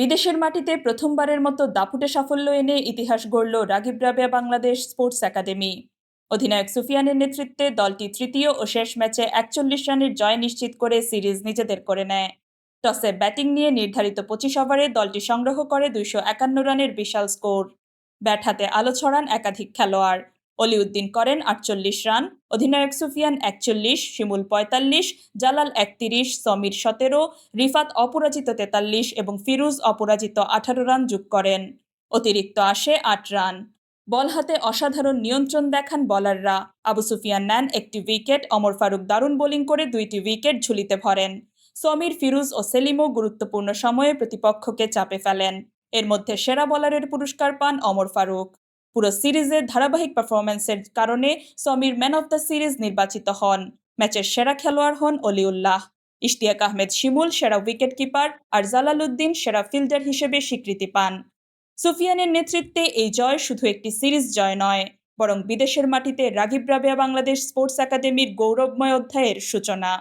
বিদেশের মাটিতে প্রথমবারের মতো দাপুটে সাফল্য এনে ইতিহাস গড়ল রাগিব রাবেয়া বাংলাদেশ স্পোর্টস একাডেমি। অধিনায়ক সুফিয়ানের নেতৃত্বে দলটি তৃতীয় ও শেষ ম্যাচে একচল্লিশ রানের জয় নিশ্চিত করে সিরিজ নিজেদের করে নেয়। টসে ব্যাটিং নিয়ে নির্ধারিত পঁচিশ ওভারে দলটি সংগ্রহ করে দুইশো একান্ন রানের বিশাল স্কোর। ব্যাট হাতে আলো ছড়ান একাধিক খেলোয়াড়। অলিউদ্দিন করেন আটচল্লিশ রান, অধিনায়ক সুফিয়ান একচল্লিশ, শিমুল পঁয়তাল্লিশ, জালাল একত্রিশ, সমীর সতেরো, রিফাত অপরাজিত তেতাল্লিশ এবং ফিরুজ অপরাজিত আঠারো রান যোগ করেন। অতিরিক্ত আসে আট রান। বল হাতে অসাধারণ নিয়ন্ত্রণ দেখান বলাররা। আবু সুফিয়ান নেন একটি উইকেট, অমর ফারুক দারুণ বোলিং করে দুইটি উইকেট ঝুলিতে ভরেন। সমীর, ফিরুজ ও সেলিমও গুরুত্বপূর্ণ সময়ে প্রতিপক্ষকে চাপে ফেলেন। এর মধ্যে সেরা বলারের পুরস্কার পান অমর ফারুক। পুরো সিরিজের ধারাবাহিক পারফরম্যান্সের কারণে Samir man of the series নির্বাচিত হন। ম্যাচের সেরা খেলোয়াড় হন অলিউল্লাহ। ইশতিয়াক আহমেদ শিমুল সেরা উইকেট কিপার আর জালালউদ্দিন সেরা ফিল্ডার হিসেবে স্বীকৃতি পান। সুফিয়ানের নেতৃত্বে এই জয় শুধু একটি সিরিজ জয় নয়, বরং বিদেশের মাটিতে রাগিব রাবেয়া বাংলাদেশ স্পোর্টস একাডেমির গৌরবময় অধ্যায়ের সূচনা।